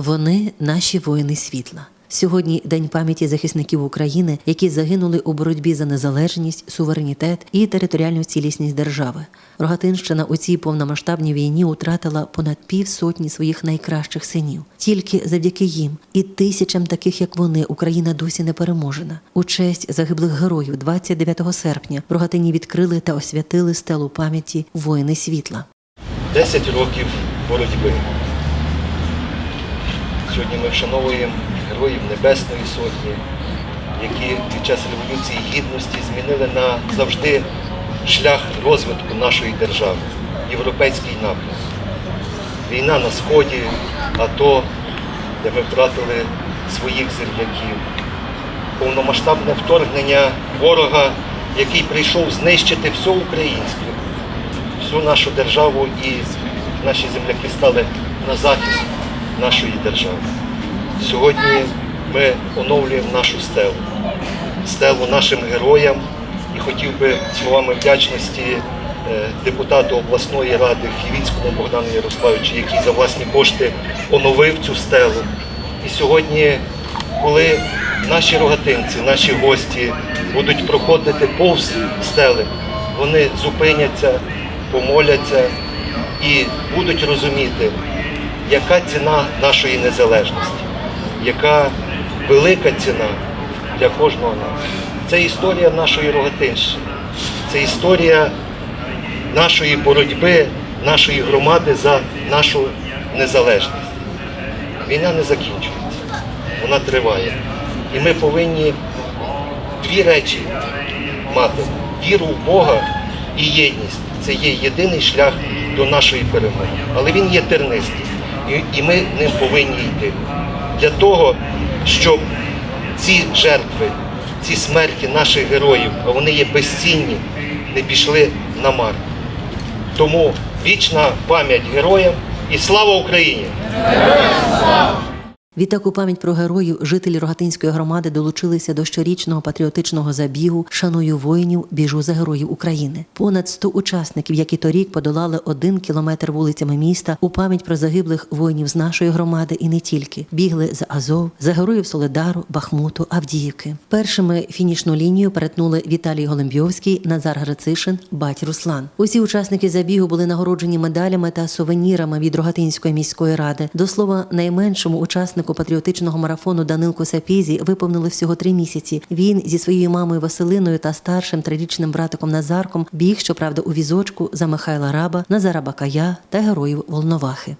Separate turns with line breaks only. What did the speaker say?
Вони наші воїни світла. Сьогодні день пам'яті захисників України, які загинули у боротьбі за незалежність, суверенітет і територіальну цілісність держави. Рогатинщина у цій повномасштабній війні втратила понад півсотні своїх найкращих синів. Тільки завдяки їм і тисячам таких, як вони, Україна досі не переможена. У честь загиблих героїв 29 серпня в Рогатині відкрили та освятили стелу пам'яті воїни світла.
10 років боротьби. Сьогодні ми вшановуємо героїв Небесної Сотні, які під час Революції Гідності змінили назавжди шлях розвитку нашої держави, європейський напрям. Війна на Сході, АТО, де ми втратили своїх земляків, повномасштабне вторгнення ворога, який прийшов знищити все українське, всю нашу державу і наші земляки стали на захист нашої держави. Сьогодні ми оновлюємо нашу стелу, стелу нашим героям і хотів би словами вдячності е, депутату обласної ради Хівінському Богдану Ярославовичу, який за власні кошти оновив цю стелу. І сьогодні, коли наші рогатинці, наші гості будуть проходити повз стели, вони зупиняться, помоляться і будуть розуміти, яка ціна нашої незалежності, яка велика ціна для кожного нас. Це історія нашої Рогатинщини, це історія нашої боротьби, нашої громади за нашу незалежність. Війна не закінчується, вона триває. І ми повинні дві речі мати: віру в Бога і єдність. Це є єдиний шлях до нашої перемоги. Але він є тернистий. І, і ми ним повинні йти. Для того, щоб ці жертви, ці смерті наших героїв, а вони є безцінні, не пішли на мар. Тому вічна пам'ять героям і слава Україні!
Відтак у пам'ять про героїв жителі Рогатинської громади долучилися до щорічного патріотичного забігу Шаную воїнів, біжу за героїв України. Понад 100 учасників, які торік подолали один кілометр вулицями міста у пам'ять про загиблих воїнів з нашої громади і не тільки бігли за Азов, за героїв Солидару, Бахмуту, Авдіївки. Першими фінішну лінію перетнули Віталій Голембьовський, Назар Грацишин, бать Руслан. Усі учасники забігу були нагороджені медалями та сувенірами від Рогатинської міської ради. До слова, найменшому учаснику патріотичного марафону Данилку Сапізі виповнили всього три місяці. Він зі своєю мамою Василиною та старшим трирічним братиком Назарком біг, щоправда, у візочку за Михайла Раба, Назара Бакая та героїв Волновахи.